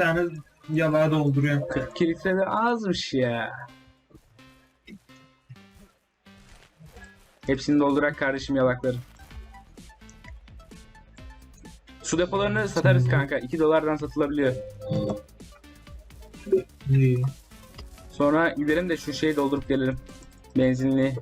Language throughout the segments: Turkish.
tane yalağa dolduruyorum. 42 litre de azmış ya. Hepsini doldurak kardeşim yalakları. Su depolarını satarız kanka. 2 dolardan satılabiliyor. İyi. Sonra gidelim de şu şeyi doldurup gelelim. Benzinli.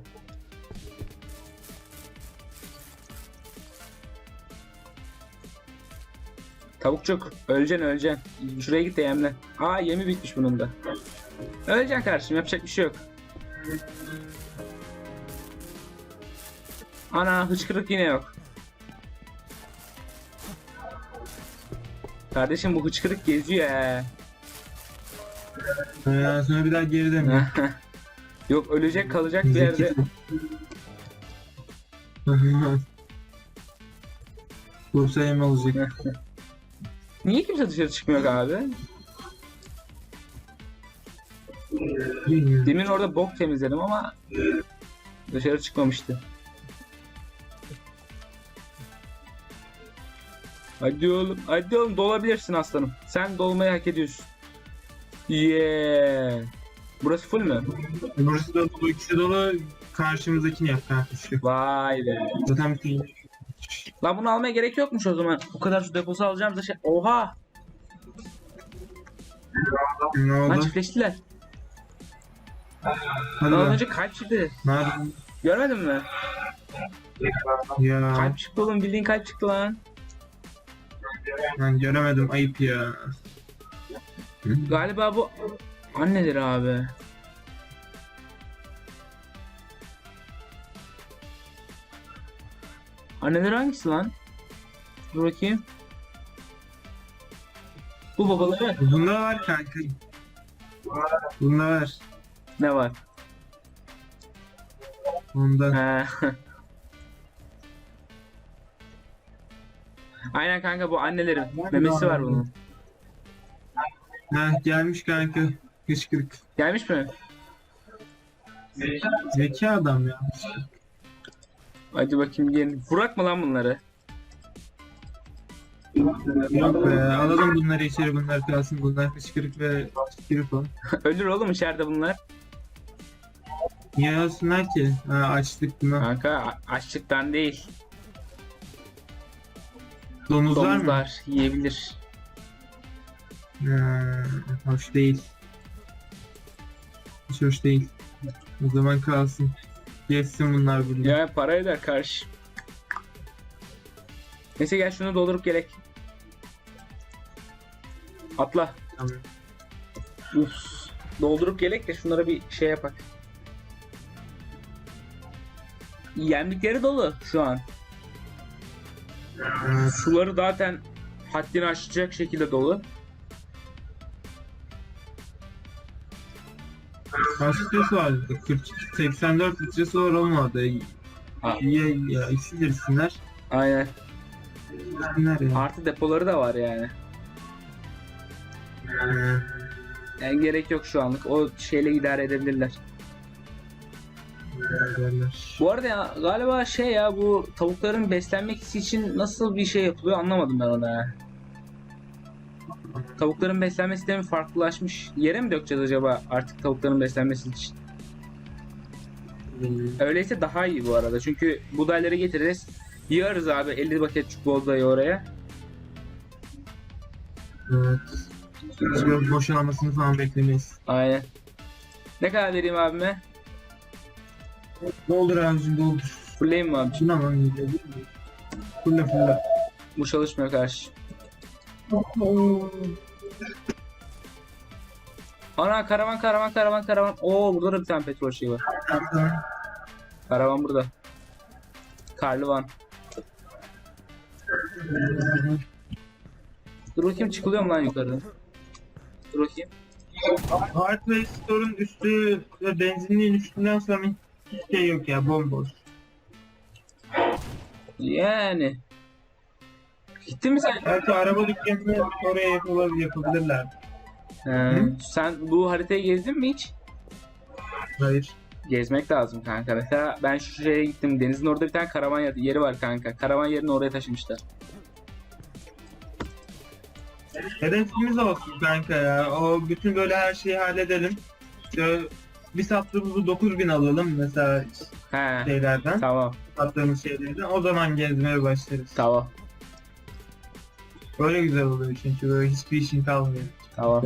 Tavukçuk öleceksin öleceksin. Şuraya git de yemle. Aa yemi bitmiş bunun da. Öleceksin kardeşim yapacak bir şey yok. Ana hıçkırık yine yok. Kardeşim bu hıçkırık geziyor ya. Ee, sonra bir daha geri dönüyor. Yok ölecek kalacak bir yerde. Bursa yem olacak. Niye kimse dışarı çıkmıyor abi? Demin orada bok temizledim ama dışarı çıkmamıştı. Hadi oğlum, hadi oğlum dolabilirsin aslanım. Sen dolmayı hak ediyorsun. Yeah. Burası full mü? Burası dolu, ikisi dolu. Karşımızdakini yap kanka şu. Vay be. Zaten bir Lan bunu almaya gerek yokmuş o zaman. Bu kadar su deposu alacağımıza şey. Oha! Ne Lan oldu? çiftleştiler. Hadi Lan lan. önce kalp çıktı. Nerede? Görmedin mi? Ya Kalp çıktı oğlum bildiğin kalp çıktı lan. ben göremedim ayıp ya. Galiba bu annedir abi. Anneler hangisi lan? Dur bakayım. Bu babaları. Bunda var kanka. Bunda var. Ne var? Bunda. He. Aynen kanka bu annelerin. Memesi var bunun. Ha gelmiş kanka. Kışkırık. Gelmiş mi? Zeki adam ya. Hadi bakayım gelin. Vurak mı lan bunları? Yok be alalım bunları içeri bunlar kalsın. Bunlar kışkırık ve kışkırık o. Ölür oğlum içeride bunlar. Niye ölsünler ki? Ha açtık bunu. Kanka açlıktan değil. Domuzlar mı? Domuzlar yiyebilir. Ha, hoş değil. Hiç hoş değil. O zaman kalsın. Geçsin bunlar burada. Ya para eder karşı. Neyse gel şunu doldurup gerek. Atla. Tamam. Uf. Doldurup gerek de şunlara bir şey yapak. Yemlikleri dolu şu an. Suları zaten haddini aşacak şekilde dolu. Kaç litresi vardı? 40, 84 litresi var olmadı. Ha. İyi ya içsinler. Aynen. İçsinler ya. Artı depoları da var yani. Ha, Yani gerek yok şu anlık. O şeyle idare edebilirler. derler. Bu arada ya, galiba şey ya bu tavukların beslenmek için nasıl bir şey yapılıyor anlamadım ben onu ya. Tavukların beslenme sistemi farklılaşmış. Yere mi dökeceğiz acaba artık tavukların beslenmesi için? Öyleyse daha iyi bu arada. Çünkü buğdayları getiririz. Yığarız abi 50 paket buğdayı oraya. Evet. Hiç böyle boşalmasını falan beklemeyiz. Aynen. Ne kadar vereyim abime? Doldur abicim doldur. Fulleyim mi abi? Şuna mi? Fulle fulle. Bu çalışmıyor karşı. Ana karavan karavan karavan karavan. Oo burada da bir tane petrol şeyi var. Karavan burada. Karlıvan. Dur bakayım çıkılıyor mu lan yukarı? Dur bakayım. Hardware Store'un üstü benzinliğin üstünden sonra hiçbir şey yok ya bomboş. Yani. Gittin mi sen? Belki araba dükkanını oraya yapabilir, yapabilirler. He, sen bu haritayı gezdin mi hiç? Hayır. Gezmek lazım kanka. Mesela ben şu şeye gittim. Denizin orada bir tane karavan yeri var kanka. Karavan yerini oraya taşımışlar. Hedefimiz olsun kanka ya. O bütün böyle her şeyi halledelim. Şöyle bir sattığımızı 9000 alalım mesela He. şeylerden. Tamam. Sattığımız şeylerden. O zaman gezmeye başlarız. Tamam. Böyle güzel oluyor çünkü böyle hiçbir işin kalmıyor. Tamam.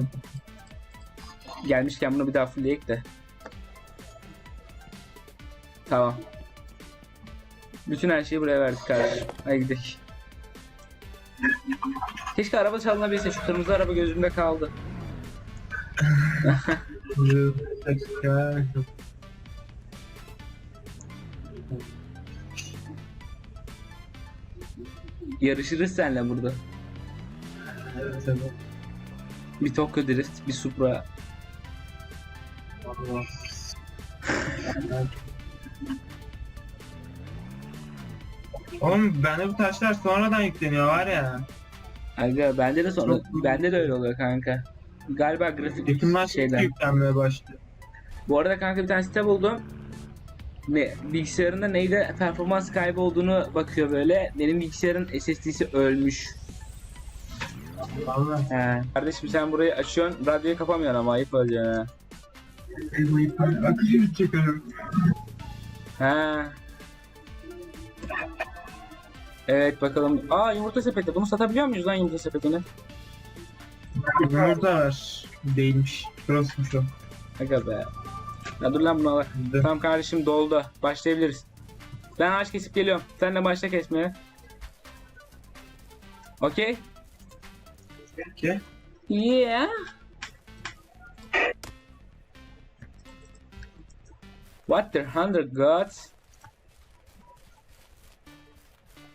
Gelmişken bunu bir daha fullleyek de. Tamam. Bütün her şeyi buraya verdik kardeşim. Hadi gidelim. Keşke araba çalınabilse. Şu kırmızı araba gözümde kaldı. Yarışırız seninle burada. Evet, evet. Bir Tokyo Drift, bir Supra. Allah. Oğlum bende bu taşlar sonradan yükleniyor var ya. Aga bende de sonra bende de öyle oluyor kanka. Galiba grafik Yakından şeyden. yüklenmeye başladı. Bu arada kanka bir tane site buldum. Ne bilgisayarında neyle performans kaybı olduğunu bakıyor böyle. Benim bilgisayarın SSD'si ölmüş. Valla. He. Kardeşim sen burayı açıyorsun, radyoyu kapamıyorsun ama ayıp oluyor ha. Akıcı çıkarım. He. Evet bakalım. Aa yumurta sepeti. Bunu satabiliyor muyuz lan yumurta sepetini? Yumurta var. Değilmiş. Crossmuş o. Aga be. Ya dur lan buna bak. Tamam kardeşim doldu. Başlayabiliriz. Ben ağaç kesip geliyorum. Sen de başla kesmeye. Okey? Peki. Yeah. What the hundred gods?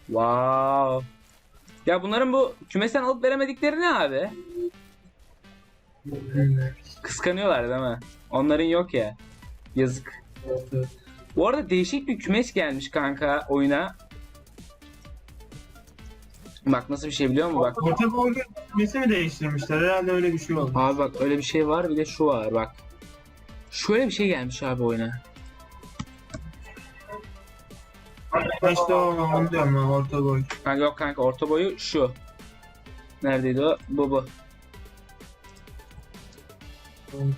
Wow. Ya bunların bu kümesten alıp veremedikleri ne abi? Kıskanıyorlar değil mi? Onların yok ya. Yazık. Bu arada değişik bir kümes gelmiş kanka oyuna. Bak nasıl bir şey biliyor musun? Bak. Orta boylu mi değiştirmişler? Herhalde öyle bir şey oldu. Abi bak öyle bir şey var bir de şu var bak. Şöyle bir şey gelmiş abi oyuna. İşte o, onu diyorum ben orta boy. Kanka yok kanka orta boyu şu. Neredeydi o? Bu bu.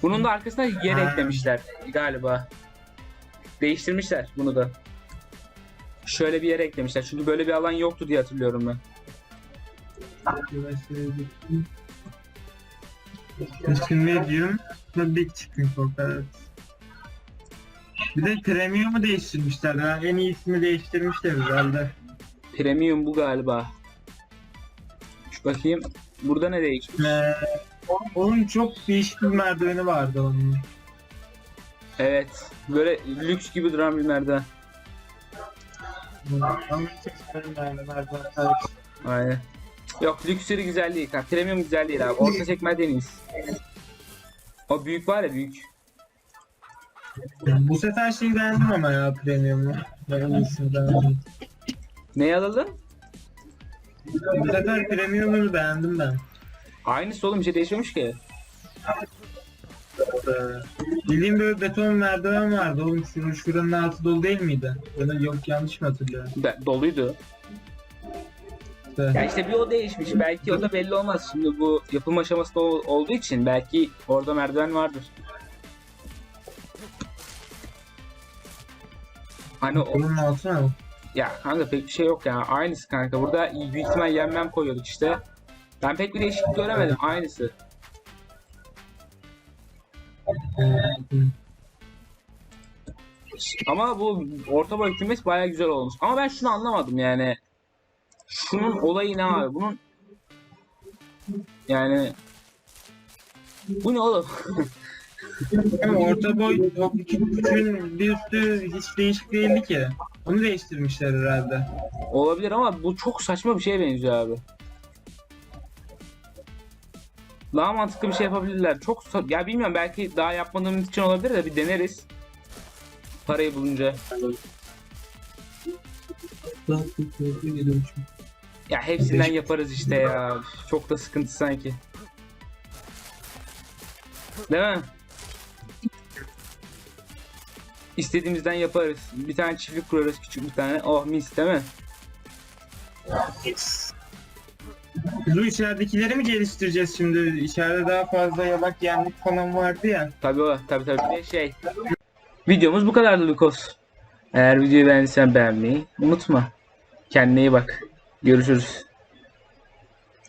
Bunun da arkasına yer Ha. eklemişler galiba. Değiştirmişler bunu da. Şöyle bir yere eklemişler. Çünkü böyle bir alan yoktu diye hatırlıyorum ben. Medium ve Big Chicken Pork evet. Bir de Premium'u değiştirmişler. Ha. En iyisini değiştirmişler herhalde. Premium bu galiba. Şu bakayım. Burada ne değişmiş? Ee, onun çok değişik bir merdiveni vardı onun. Evet. Böyle lüks gibi duran bir merdiven. Yani. Aynen. Yok lüksleri güzel değil kanka. Premium güzel değil abi. Orta çekme deniz. O büyük var ya büyük. Bu sefer şeyi beğendim ama ya Premium'u. Ben en iyisini beğendim. Neyi alalım? Bu sefer Premium'u beğendim ben. Aynısı oğlum bir şey değişmemiş ki. Ee, Bildiğim böyle beton merdiven vardı oğlum şunun şuranın altı dolu değil miydi? Ya da yok yanlış mı hatırlıyorum? Be- doluydu. İşte, Ya işte bir o değişmiş. Belki o da belli olmaz. Şimdi bu yapım aşamasında ol- olduğu için belki orada merdiven vardır. Hani o, Bunun altına mı? ya kanka pek bir şey yok ya. Aynısı kanka. Burada büyük ihtimal yenmem koyuyorduk işte. Ben pek bir değişiklik göremedim. Aynısı. Ama bu orta boy kümes baya güzel olmuş. Ama ben şunu anlamadım yani. Şunun olayı ne abi? Bunun yani bu ne oğlum? Ama orta boy o küçüğün bir üstü hiç değişik değildi ki. Onu değiştirmişler herhalde. Olabilir ama bu çok saçma bir şeye benziyor abi. Daha mantıklı bir şey yapabilirler. Çok ya bilmiyorum belki daha yapmadığımız için olabilir de bir deneriz. Parayı bulunca. Ya hepsinden yaparız işte ya. Çok da sıkıntı sanki. Değil mi? İstediğimizden yaparız. Bir tane çiftlik kurarız küçük bir tane. Oh mis değil mi? Biz bu içeridekileri mi geliştireceğiz şimdi? İçeride daha fazla yalak yenlik falan vardı ya. Tabii o. Tabii tabii. Bir de şey. Videomuz bu kadardı Lukos. Eğer videoyu beğendiysen beğenmeyi unutma. Kendine iyi bak. Görüşürüz.